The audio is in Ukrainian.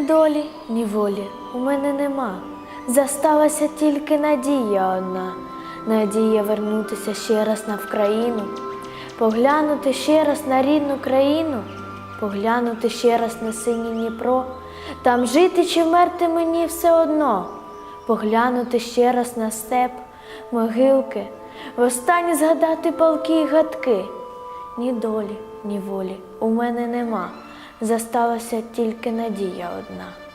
долі ні волі у мене нема. Засталася тільки надія одна, надія вернутися ще раз на Вкраїну, поглянути ще раз на рідну країну, поглянути ще раз на синє Дніпро, там жити чи вмерти мені все одно, поглянути ще раз на степ, могилки, востаннє згадати палки й гадки. Ні долі, ні волі у мене нема. Засталася тільки надія одна.